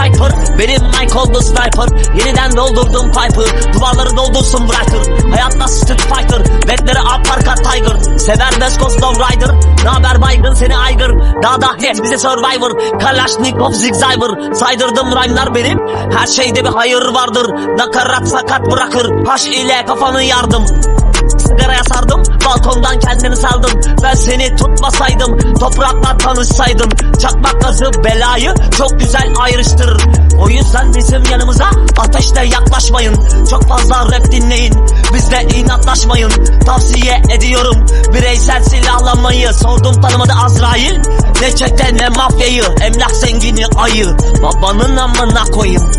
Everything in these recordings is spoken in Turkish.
Piper. Benim Michael the Sniper. Yeniden doldurdum pipe'ı Duvarları doldursun Brighter Hayat nasıl Street Fighter. Redleri Aparkat Tiger. Sever West Coast Love Rider. Naber baygın? Seni aygır. Dağda hep bize Survivor. Kalashnikov Zigzagger Saydırdım rhyme'lar benim. Her şeyde bir hayır vardır. Nakarat sakat bırakır. Haş ile kafanı yardım balkondan kendini saldım. Ben seni tutmasaydım toprakla tanışsaydım. Çakmak gazı belayı çok güzel ayrıştırır. O yüzden bizim yanımıza ateşle yaklaşmayın. Çok fazla rap dinleyin bizle inatlaşmayın. Tavsiye ediyorum bireysel silahlanmayı. Sordum tanımadı Azrail ne çete ne mafyayı. Emlak zengini ayı babanın amına koyayım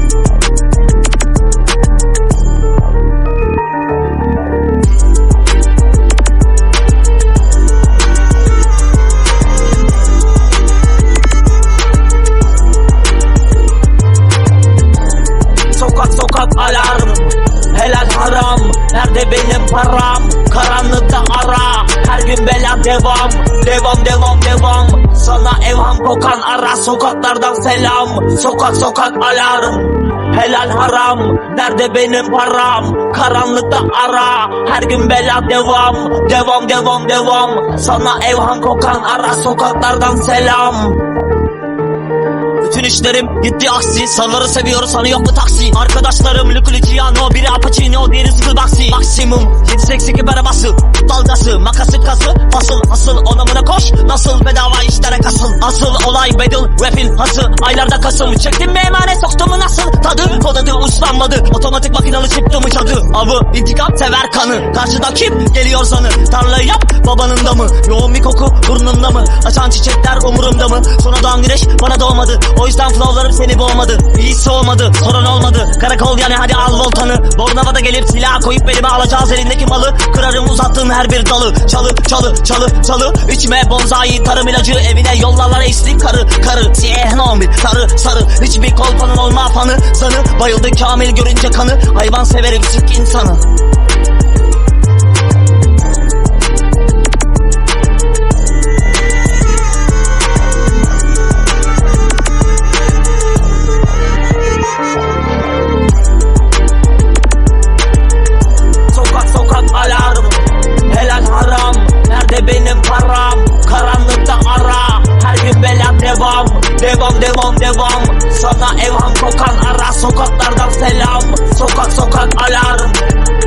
gün bela devam. Devam devam devam. Sana evham kokan ara Sokaklardan selam. Sokak sokak alarm. Helal haram. Nerede benim param? Karanlıkta ara. Her gün bela devam. Devam devam devam. Sana evham kokan ara Sokaklardan selam. Bütün işlerim gitti aksi. Salları seviyor sanı yok mu taksi. Arkadaşlarım Luke Luciano Apacino diğeri Zıkıl Baksi Maksimum 782 arabası Dalgası makası kası Fasıl asıl. Onamına koş Nasıl bedava işlere kasıl. Asıl olay battle rapin hası Aylarda kasım Çektim mi emanet soktum mu nasıl? Tadı kodadı uslanmadı. Otomatik makinalı çıktı mı çadı Avı intikam sever kanı. Karşıda kim geliyor sanı Tarlayı yap babanın da mı? Yoğun bir koku burnumda mı? Açan çiçekler umurumda mı? Sonra doğan güneş bana doğmadı. O yüzden flowlarım seni boğmadı. Hiç soğumadı sorun olmadı. Karakol yani hadi al voltanı. Bornavada gelip silah koyup belime alacağız. Elindeki malı Kırarım uzattığın her bir dalı. Çalı çalı çalı çalı. İçme bonzai tarım ilacı. Evine yollarlar eşlik karı Karı. Siyeh bir sarı sarı. Hiçbir kolpanın olma fanı Sanı. Bayıldı kamil görünce kanı Hayvan severim sik insanı. Sokak sokak alarm Helal haram. Nerede benim devam Devam devam. Sana evham kokan ara Sokaklardan selam. Sokak sokak alarm.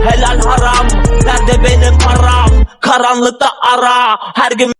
Helal haram. Nerede benim param? Karanlıkta ara. Her gün